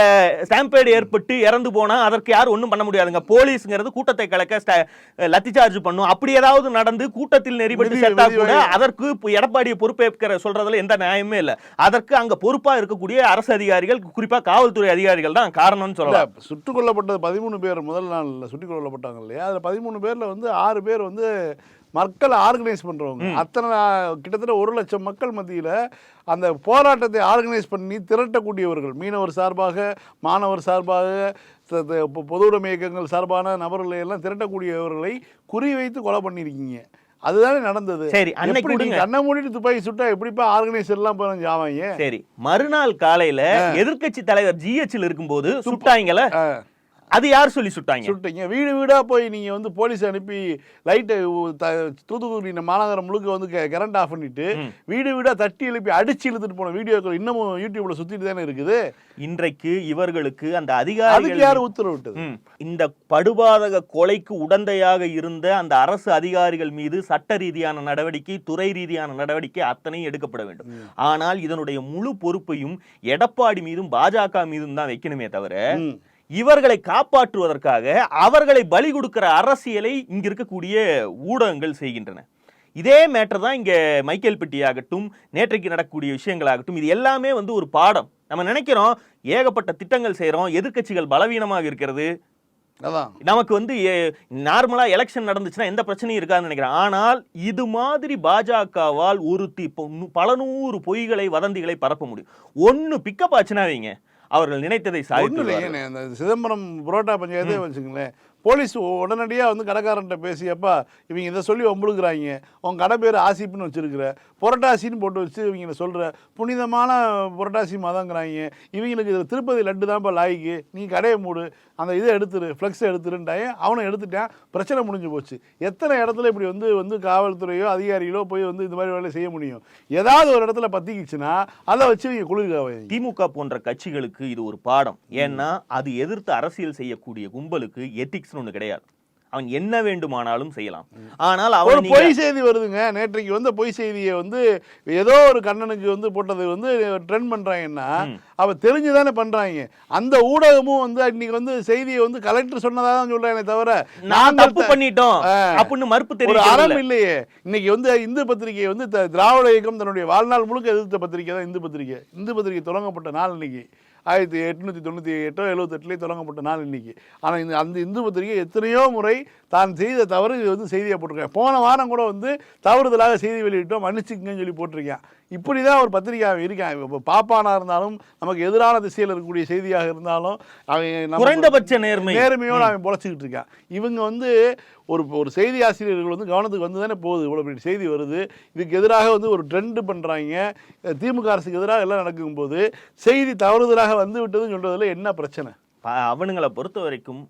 ஸ்டாம்பேடு ஏற்பட்டு இறந்து போனா அதற்கு யாரும் ஒண்ணும் பண்ண முடியாதுங்க. போலீஸ்ங்கிறது கூட்டத்தை கலக்க லத்தி சார்ஜ் பண்ணும். அப்படி ஏதாவது நடந்து கூட்டத்தில் நெறிபட்டு விதி கூட அதற்கு எடப்பாடியை பொறுப்பேற்கிற சொல்றதுல எந்த நியாயமே இல்ல. அதற்கு அங்க பொறுப்பா இருக்கக்கூடிய அரசு அதிகாரிகள் குறிப்பா காவல்துறை அதிகாரிகள் தான் காரணம்னு சொல்லலாம். சுட்டுக் கொல்லப்பட்டது பதிமூணு பேர் முதல் நாள்ல சுட்டுக் கொல்லப்பட்டாங்க இல்லையா? அதுல பதிமூணு பேர்ல வந்து ஆறு பேர் வந்து மக்களை ஆர்கனைஸ் பண்றவங்க. அத்தனை கிட்டத்தட்ட ஒரு லட்சம் மக்கள் மத்தியில அந்த போராட்டத்தை ஆர்கனைஸ் பண்ணி திரட்டக்கூடியவர்கள். மீனவர் சார்பாக மாணவர் சார்பாக த- த- பொ- பொது உடைமை இயக்கங்கள் சார்பான நபர்களை எல்லாம் திரட்டக்கூடியவர்களை குறிவைத்து கொலை பண்ணியிருக்கீங்க அதுதானே நடந்தது. சரி, அன்னைக்கு கண்ணை மூடிட்டு துப்பாக்கி சுட்டா எப்படிப்பா ஆர்கனைசர் எல்லாம் போய் ஜாவாங்க சரி மறுநாள் காலையில எதிர்க்கட்சி தலைவர் ஜிஹெச்ல இருக்கும்போது சுட்டாங்கல அது யார் சொல்லி சுட்டாங்க? சுட்டீங்க. வீடு வீடா போய் நீங்க வந்து போலீஸ் அனுப்பி லைட்டை தூத்துக்குடி மாநகரம் முழுக்க வந்து கரண்ட் ஆஃப் பண்ணிட்டு வீடு வீடா தட்டி எழுப்பி அடிச்சு இழுத்துட்டு போன வீடியோக்கள் இன்னமும் யூடியூப்ல சுத்திட்டு தானே இருக்குது. இன்றைக்கு இவர்களுக்கு அந்த அதுக்கு அதிகாரிகள் யார் உத்தரவு விட்டது? ம். இந்த படுபாதக கொலைக்கு உடந்தையாக இருந்த அந்த அரசு அதிகாரிகள் மீது சட்ட ரீதியான நடவடிக்கை துறை ரீதியான நடவடிக்கை அத்தனையும் எடுக்கப்பட வேண்டும். ஆனால் இதனுடைய முழு பொறுப்பையும் எடப்பாடி மீதும் பாஜக மீதும் தான் வைக்கணுமே தவிர. இவர்களை காப்பாற்றுவதற்காக அவர்களை பலி கொடுக்கிற அரசியலை இங்க இருக்கக்கூடிய ஊடகங்கள் செய்கின்றன. இதே மேட்டர் தான் இங்க மைக்கேல் பெட்டி ஆகட்டும் நேற்றைக்கு நடக்கக்கூடிய விஷயங்களாகட்டும் இது எல்லாமே வந்து ஒரு பாடம். நம்ம நினைக்கிறோம் ஏகப்பட்ட திட்டங்கள் செய்றோம் எதிர்க்கட்சிகள் பலவீனமாக இருக்கிறது. நமக்கு வந்து நார்மலா எலெக்ஷன் நடந்துச்சுன்னா எந்த பிரச்சனையும் இருக்காதுன்னு நினைக்கிறேன். ஆனால் இது மாதிரி பாஜகவால் ஒரு பல நூறு பொய்களை வதந்திகளை பரப்ப முடியும். ஒன்னு பிக்கப் ஆச்சுன்னா வைங்க. அவர்கள் நினைத்ததை சாதித்து சிதம்பரம் புரோட்டா பஞ்சாயத்தே வச்சுங்களேன் போலீஸ் உடனடியாக வந்து கடைக்காரன்ட்ட பேசியப்பா இவங்க இதை சொல்லி ஒம்புழுக்கிறாங்க உன் கடை பேர் ஆசிப்புன்னு வச்சுருக்கிற. புரட்டாசின்னு போட்டு வச்சு இவங்க சொல்கிற புனிதமான புரட்டாசி மதங்கிறாங்க. இவங்களுக்கு இதில் திருப்பதி லட்டு தான்ப்பா லாய்க்கு. நீ கடையை மூடு. அந்த இதை எடுத்துரு ஃப்ளெக்ஸை எடுத்துருன்ட்டாயே அவனை எடுத்துட்டான். பிரச்சனை முடிஞ்சு போச்சு. எத்தனை இடத்துல இப்படி வந்து வந்து காவல்துறையோ அதிகாரிகளோ போய் வந்து இந்த மாதிரி வேலை செய்ய முடியும்? ஏதாவது ஒரு இடத்துல பற்றிக்கிச்சுன்னா அதை வச்சு இவங்க குளிர்காவை திமுக போன்ற கட்சிகளுக்கு இது ஒரு பாடம். ஏன்னா அது எதிர்த்து அரசியல் செய்யக்கூடிய கும்பலுக்கு எத்திக்ஸ்னு ஒண்ணு கிடையாது. அவன் என்ன வேண்டுமானாலும் செய்யலாம். ஆனால் அவன் பொய் செய்தி வருதுங்க. நேற்றைக்கு வந்த பொய் செய்தியை வந்து ஏதோ ஒரு கண்ணனுக்கு வந்து போட்டது வந்து ட்ரெண்ட் பண்றாங்கன்னா அவ தெரிஞ்சுதானே பண்றாங்க. அந்த ஊடகமும் வந்து இன்னைக்கு வந்து செய்தியை வந்து கலெக்டர் சொன்னதா தான் சொல்றானே தவிர நான் தப்பு பண்ணிட்டோம். அப்படின்னு மறுப்பு தெரிவிக்கல அறம் இல்லையே. இன்னைக்கு வந்து இந்து பத்திரிகை வந்து திராவிட இயக்கம் தன்னுடைய வாழ்நாள் முழுக்க எதிர்த்த பத்திரிகை தான் இந்து பத்திரிகை. இந்து பத்திரிகை தொடங்கப்பட்ட நாள் இன்னைக்கு. ஆயிரத்தி எட்நூற்றி தொண்ணூற்றி எட்டோ எழுபத்தெட்டுலேயே தொடங்கப்பட்ட நாள் இன்னைக்கு. ஆனால் இந்த அந்த இந்து பத்திரிகை எத்தனையோ முறை தான் செய்த தவறு இது வந்து செய்தியாக போட்டிருக்கேன் போன வாரம் கூட வந்து தவறுதலாக செய்தி வெளியிட்டோம். மன்னிச்சுக்கங்கன்னு சொல்லி போட்டிருக்கேன். இப்படி தான் ஒரு பத்திரிகை இருக்கான் இப்போ பாப்பானா இருந்தாலும் நமக்கு எதிரான திசையில் இருக்கக்கூடிய செய்தியாக இருந்தாலும் அவன் குறைந்தபட்ச நேர்மை. நேர்மையோடு அவன் பொழைச்சிக்கிட்டு இருக்கான். இவங்க வந்து ஒரு ஒரு செய்தி ஆசிரியர்கள் வந்து கவனத்துக்கு வந்து தானே போகுது. இவ்வளோ பெரிய செய்தி வருது. இதுக்கு எதிராக வந்து ஒரு ட்ரெண்டு பண்ணுறாங்க திமுக அரசுக்கு எதிராக எல்லாம் நடக்கும்போது செய்தி தவறுதலாக வந்து விட்டதுன்னு சொல்கிறதுல என்ன பிரச்சனை? அவனுங்களை பொறுத்த வரைக்கும்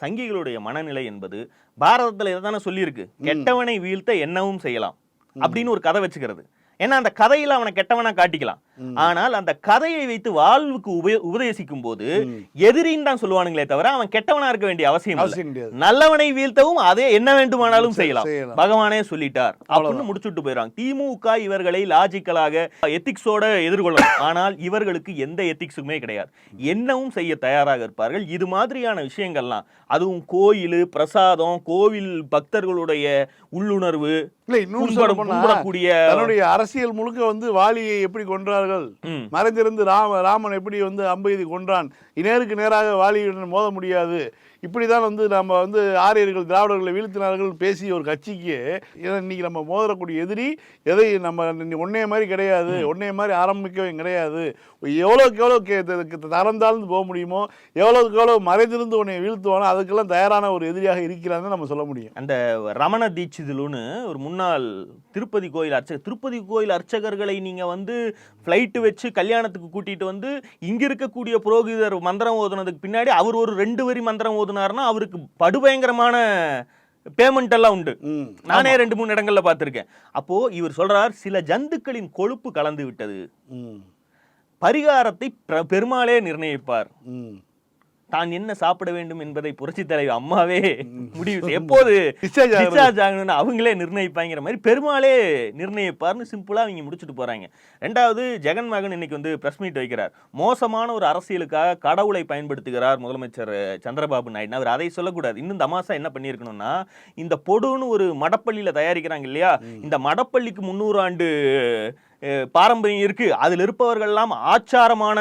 சங்கிகளுடைய மனநிலை என்பது பாரதத்துல இதைதானே சொல்லியிருக்கு. கெட்டவனை வீழ்த்த என்னவும் செய்யலாம். அப்படின்னு ஒரு கதை வச்சுக்கிறது. ஏன்னா அந்த கதையில அவனை கெட்டவனா காட்டிக்கலாம். ஆனால் அந்த கதையை வைத்து வாழ்வுக்கு உபதேசிக்கும் போது எதிரின்னு தான் சொல்லுவானுங்களே தவிர அவன் கெட்டவனா இருக்க வேண்டிய அவசியம் நல்லவனை வீழ்த்தவும் அதே என்ன வேண்டுமானாலும் செய்யலாம். பகவானே சொல்லிட்டார். அப்படின்னு முடிச்சுட்டு போயிடுறாங்க. திமுக இவர்களை லாஜிக்கலாக எத்திக்ஸோட எதிர்கொள்ளலாம் ஆனால் இவர்களுக்கு எந்த எத்திக்ஸுமே கிடையாது. என்னவும் செய்ய தயாராக இருப்பார்கள். இது மாதிரியான விஷயங்கள்லாம் அதுவும் கோயில் பிரசாதம் கோவில் பக்தர்களுடைய உள்ளுணர்வு இல்ல இன்னும் தன்னுடைய அரசியல் முழுக்க வந்து வாலியை எப்படி கொன்றார்கள் ம். மறைந்திருந்து ராம ராமன் எப்படி வந்து அம்பெய்தி கொன்றான்? நேருக்கு நேராக வாலியுடன் மோத முடியாது. இப்படிதான் வந்து நம்ம வந்து ஆரியர்கள் திராவிடர்களை வீழ்த்தினார்கள் பேசி ஒரு கட்சிக்கு இன்னைக்கு நம்ம மோதக்கூடிய எதிரி எதை நம்ம ஒன்னே மாதிரி கிடையாது ஒன்னே மாதிரி ஆரம்பிக்கவே கிடையாது. எவ்வளோக்கு எவ்வளோ தரம் தாழ்ந்து போக முடியுமோ எவ்வளோக்கு எவ்வளோ மறைந்திருந்து உன்னை வீழ்த்துவானோ அதுக்கெல்லாம் தயாரான ஒரு எதிரியாக இருக்கிறான்னு நம்ம சொல்ல முடியும். அந்த ரமண தீட்சிதுலுன்னு ஒரு முன்னாள் திருப்பதி கோயில் அர்ச்சகர் திருப்பதி கோயில் அர்ச்சகர்களை நீங்க வந்து ஃப்ளைட்டு வச்சு கல்யாணத்துக்கு கூட்டிட்டு வந்து இங்க இருக்கக்கூடிய புரோகிதர் மந்திரம் ஓதுனதுக்கு பின்னாடி அவர் ஒரு ரெண்டு வரி மந்திரம் ஓதுனாருன்னா அவருக்கு படுபயங்கரமான பேமெண்ட் எல்லாம் உண்டு. நானே ரெண்டு மூணு இடங்கள்ல பார்த்திருக்கேன். அப்போ இவர் சொல்றார் சில ஜந்துக்களின் கொழுப்பு கலந்து விட்டது. பரிகாரத்தை பிர- பெருமாளே நிர்ணயிப்பார். தான் என்ன சாப்பிட வேண்டும் என்பதை புரட்சி தலைவர் அம்மாவே முடிவு எப்போது. டிஸ்சார்ஜ் ஆகணும்னு அவங்களே நிர்ணயிப்பாங்கிற மாதிரி பெருமாளே நிர்ணயிப்பார்னு சிம்பிளா அவங்க முடிச்சுட்டு போறாங்க. ரெண்டாவது ஜெகன் மகன் இன்னைக்கு வந்து பிரஸ் மீட் வைக்கிறார். மோசமான ஒரு அரசியலுக்காக கடவுளை பயன்படுத்துகிறார் முதலமைச்சர் சந்திரபாபு நாயுடு அவர் அதை சொல்லக்கூடாது. இன்னும் தமாசா என்ன பண்ணியிருக்கணும்னா இந்த பொடுன்னு ஒரு மடப்பள்ளியில தயாரிக்கிறாங்க இல்லையா? இந்த மடப்பள்ளிக்கு முன்னூறு ஆண்டு பாரம்பரியம் இருக்கு. அதில் இருப்பவர்கள் எல்லாம் ஆச்சாரமான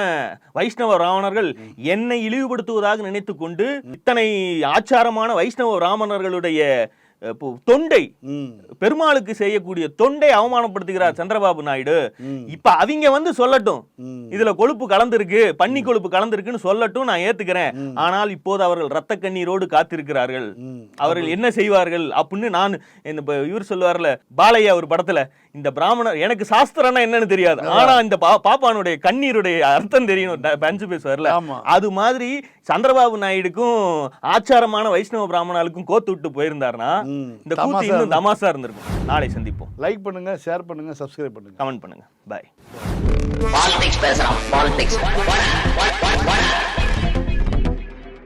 வைஷ்ணவ ராவணர்கள் என்னை இழிவுபடுத்துவதாக நினைத்து கொண்டு இத்தனை ஆச்சாரமான வைஷ்ணவ ராமணர்களுடைய தொண்டை பெருமாளுக்கு செய்யக்கூடிய தொண்டை அவமானப்படுத்துகிறார் சந்திரபாபு நாயுடு. இப்ப அவங்க வந்து சொல்லட்டும். இதுல கொழுப்பு கலந்திருக்கு பன்னி கொழுப்பு கலந்திருக்குன்னு சொல்லட்டும் நான் ஏத்துக்கிறேன். ஆனால் இப்போது அவர்கள் ரத்த கண்ணீரோடு காத்திருக்கிறார்கள். அவர்கள் என்ன செய்வார்கள் அப்படின்னு நான் இந்த இவர் சொல்லுவார்ல பாலையா ஒரு படத்துல இந்த பிராமணர் எனக்கு சாஸ்திரம்னா என்னன்னு தெரியாது. ஆனா இந்த பா- பாப்பானுடைய கண்ணீருடைய அர்த்தம் தெரியணும் ட- பஞ்சு பேசுவார்ல ஆமா. அது மாதிரி சந்திரபாபு நாயுடுக்கும் ஆச்சாரமான வைஷ்ணவ பிராமணாளுக்கும் கோத்து விட்டு போயிருந்தாருன்னா. இந்த கூத்து இன்னும் இருந்திருக்கும். தமாசா இருந்திருக்கும். நாளை சந்திப்போம். லைக் பண்ணுங்க ஷேர் பண்ணுங்க சப்ஸ்கிரைப் பண்ணுங்க. கமெண்ட் பண்ணுங்க. பாய் பாலிடிக்ஸ் பேசுறான் பாலிடிக்ஸ்